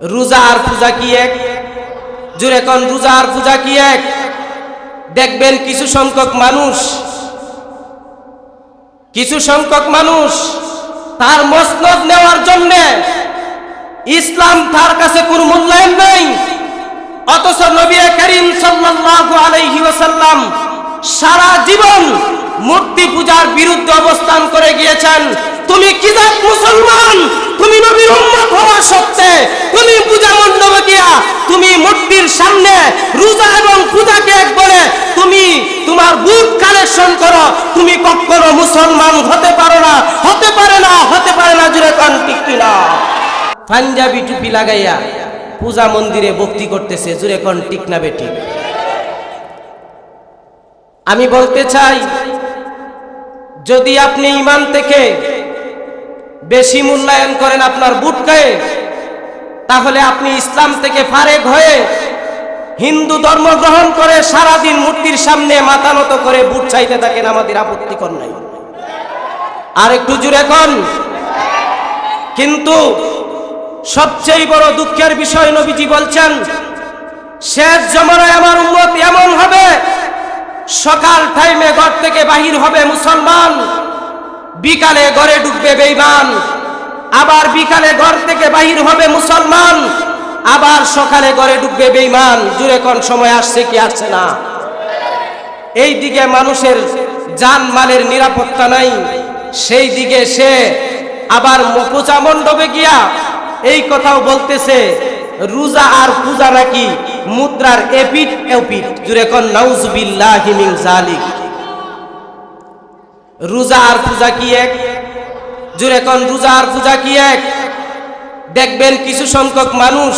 রোজা আর পূজা কি এক? জুড়ে কোন রোজা আর পূজা কি এক? দেখবেন কিছু সংখ্যক মানুষ, কিছু সংখ্যক মানুষ তার মসনদ নেওয়ার জন্য ইসলাম তার কাছে কোনো মূল্যায়ন নেই। অথচ নবী করিম সাল্লাল্লাহু আলাইহি ওয়াসাল্লাম সারা জীবন অবস্থান করে গিয়েছেন। তুমি কি মুসলমান? তুমি নবীর উম্মত হওয়া সত্ত্বে তুমি পূজা মণ্ডপে গিয়া তুমি মূর্তির সামনে রোজা এবং পূজাকে এক বলে তুমি তোমার বুক কালেকশন করো। তুমি কখনো মুসলমান হতে পারো না, হতে পারে না, হতে পারে না জুড়ে কান, ঠিক কিনা পাঞ্জাবি টুপি লাগাইয়া পূজা মন্দিরে ভক্তি করতেছে জুড়ে কন টিক না বেটি আমি বলতে চাই যদি আপনি ইমান থেকে বেশি মূল্যায়ন করেন আপনার বুটকে, তাহলে আপনি ইসলাম থেকে ফারেক হয়ে হিন্দু ধর্ম গ্রহণ করে সারাদিন মূর্তির সামনে মাথা নত করে বুট চাইতে থাকেন, আমাদের আপত্তিকর নাই। আর একটু জুড়ে কন। কিন্তু সবচেয়ে বড় দুঃখের বিষয় নবীজি বলছেন, শেষ জমানায় আমার উন্মত এমন হবে সকাল টাইমে ঘর থেকে বাহির হবে মুসলমান। বিকালে ঘরে ঢুকবে বেঈমান আবার বিকালে ঘর থেকে বাহির হবে মুসলমান। আবার সকালে ঘরে ঢুকবে বেঈমান জুড়ে কোন সময় আসছে কি আসছে না? এই দিকে মানুষের জান মালের নিরাপত্তা নাই। সেই দিকে সে আবার পূজা মণ্ডপে গিয়া এই কথাও বলতেছে, রোজা আর পূজা নাকি মুদ্রার এপিট এপিট জুড়ে কন, নাউজুবিল্লাহি মিন জালিক রোজা আর পূজা কি এক? জুড়ে কন, রোজা আর পূজা কি এক? দেখবেন কিছু সংখ্যক মানুষ,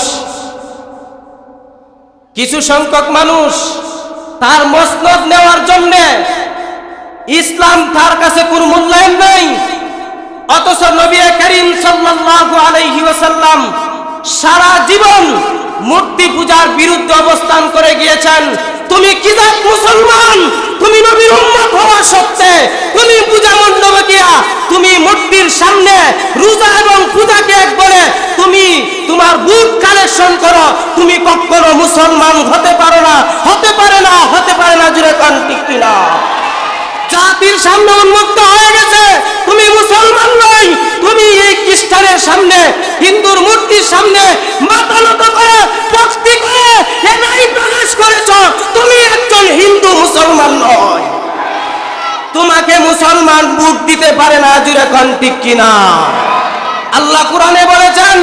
কিছু সংখ্যক মানুষ তার মসনদ নেওয়ার জন্য ইসলাম তার কাছে কোনো মূল্যায়ন নেই। অথচ নবী করিম সাল্লাল্লাহু আলাইহি ওয়াসাল্লাম সারা জীবন মূর্তি পূজার বিরুদ্ধে করে গিয়েছেন। তুমি কি জাত মুসলমান? তুমি নবীর উম্মত হওয়া সত্ত্বে তুমি পূজা মণ্ডপে গিয়া তুমি মূর্তির সামনে রোজা এবং পূজাকে এক বলে তুমি তোমার বুক কালেকশন করো। তুমি কখনো মুসলমান হতে পারো না, হতে পারে না, হতে পারে না, জুড়ে কান ঠিক কিনা? জাতির সামনে উন্মুক্ত হয়ে গেছে। তুমি মুসলমান নই তুমি এই খ্রিস্টানের সামনে, হিন্দুর মূর্তির সামনে মাথা নত করে ভক্তি করে এটাই প্রকাশ করেছ তুমি একজন হিন্দু মুসলমান নয় তোমাকে মুসলমান বুক দিতে পারে না জুড়ে কন্টিক কিনা? আল্লাহ কোরআনে বলেছেন,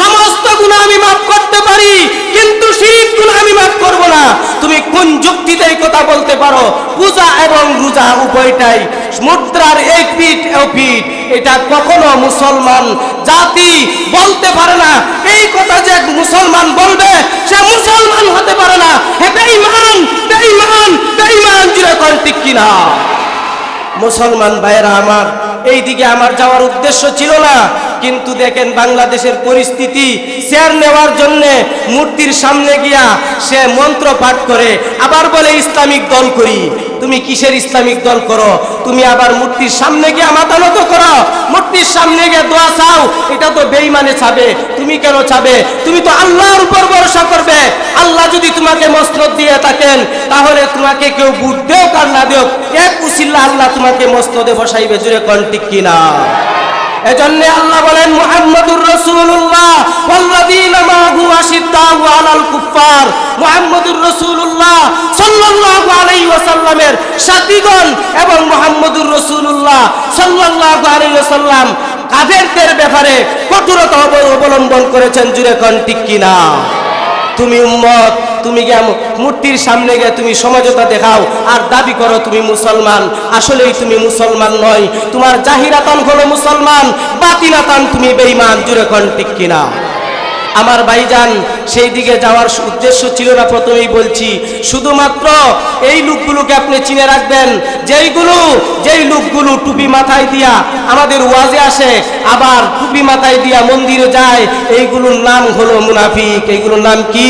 সমস্ত গুণা আমি মাফ করতে পারি, কিন্তু শিরিক গুণা আমি মাফ করব না। তুমি কোন যুক্তিতে কথা বলতে পারো? পূজা এবং রোজা উভয়টাই মুদ্রার এক পিঠ ও পিঠ। এটা কখনো মুসলমান জাতি বলতে পারে না। এই কথা যে মুসলমান বলবে, সে মুসলমান হতে পারে না। হে বেঈমান বেঈমান বেঈমান জুড়ে কন ঠিক কিনা? মুসলমান ভাইয়েরা আমার এই দিকে আমার যাওয়ার উদ্দেশ্য ছিল না। কিন্তু দেখেন বাংলাদেশের পরিস্থিতি শেয়ার নেওয়ার জন্যে মূর্তির সামনে গিয়া সে মন্ত্র পাঠ করে, আবার বলে, ইসলামিক দল করি। তুমি কিসের ইসলামিক দল করো? তুমি আবার মূর্তির সামনে গিয়ে মাথা নত করো? মূর্তির সামনে গিয়ে দোয়া চাও? এটা তো বেইমানে চাবে। তুমি কেন চাবে? তুমি তো আল্লাহর উপর ভরসা করবে। আল্লাহ যদি তোমাকে মসনদ দিয়ে থাকেন, তাহলে তোমাকে কেউ বুট দেও কার না দেও এক উসিল্লা আল্লাহ তোমাকে মসনদে বসাইবে। জুড়ে কিনা এজন্য আল্লাহ বলেন এবং মুহাম্মদুর রাসূলুল্লাহ সাল্লাল্লাহু আলাইহি ওয়াসাল্লাম কাফেরদের ব্যাপারে কঠোরতা অবলম্বন করেছেন, জুড়ে কন ঠিক কিনা? তুমি উম্মত, তুমি গিয়া মূর্তির সামনে গিয়ে তুমি সমাজতা দেখাও, আর দাবি করো তুমি মুসলমান। আসলেই তুমি মুসলমান নয়। তোমার জাহিরাতান হলো মুসলমান বাতিনাতান তুমি বেইমান জুড়ে কন ঠিক কিনা? আমার ভাইজান, সেই দিকে যাওয়ার উদ্দেশ্য ছিল না প্রথমেই বলছি। শুধুমাত্র এই লোকগুলোকে আপনি চিনে রাখবেন, যেইগুলো, যেই লোকগুলো টুপি মাথায় দিয়া আমাদের ওয়াজে আসে, আবার টুপি মাথায় দিয়া মন্দিরে যায়, এইগুলোর নাম হলো মুনাফিক। এইগুলোর নাম কি?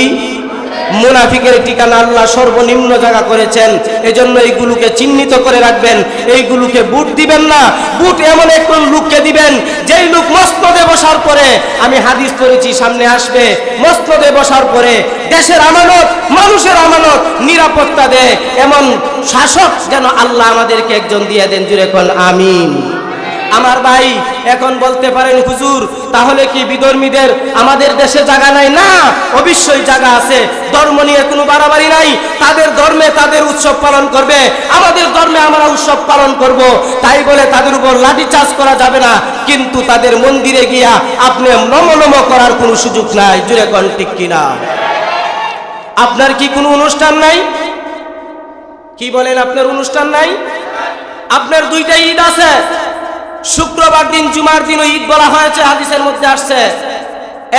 মুনাফিকের ঠিকানা আল্লাহ সর্বনিম্ন জায়গা করেছেন। এজন্য এইগুলোকে চিহ্নিত করে রাখবেন। এইগুলোকে বুট দিবেন না। বুট এমন একজন লোককে দিবেন, যেই লোক মস্তদে বসার পরে আমি হাদিস পড়েছি, সামনে আসবে। মস্তদে বসার পরে দেশের আমানত, মানুষের আমানত নিরাপত্তা দেয়। এমন শাসক যেন আল্লাহ আমাদেরকে একজন দিয়ে দেন জুড়ে কল আমিন। আমার ভাই এখন বলতে পারেন, হুজুর, তাহলে কি বিধর্মীদের আমাদের দেশে জায়গা নাই? না, অবশ্যই জায়গা আছে। ধর্ম নিয়ে কোনো বাড়াবাড়ি নাই। তাদের ধর্মে তাদের উৎসব পালন করবে। আমাদের ধর্মে আমরা উৎসব পালন করব। তাই বলে তাদের উপর লাঠি চাষ করা যাবে না। কিন্তু তাদের মন্দিরে গিয়া আপনি নম নম করার কোনো সুযোগ নাই। জুড়ে কন, ঠিক কিনা? আপনার কি কোনো অনুষ্ঠান নাই? কি বলেন, আপনার অনুষ্ঠান নাই? আপনার দুইটা ঈদ আছে। শুক্রবার দিন, জুমার দিন ঈদ বলা হয়েছে, হাদিসের মধ্যে আসছে।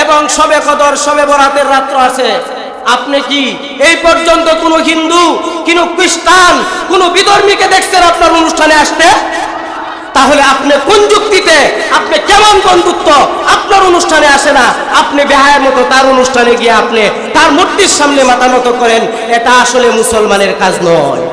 এবং সবে কদর, সবে বরাতের রাত্র আছে। আপনি কি এই পর্যন্ত কোন হিন্দু, কোন খ্রিস্টান, কোন বিধর্মীকে দেখছেন আপনার অনুষ্ঠানে আসতে? তাহলে আপনি কোন যুক্তিতে, আপনি কেমন বন্ধুত্ব আপনার অনুষ্ঠানে আসে না? আপনি বেহায়ের মতো তার অনুষ্ঠানে গিয়ে আপনি তার মূর্তির সামনে মাথা নত করেন, এটা আসলে মুসলমানের কাজ নয়।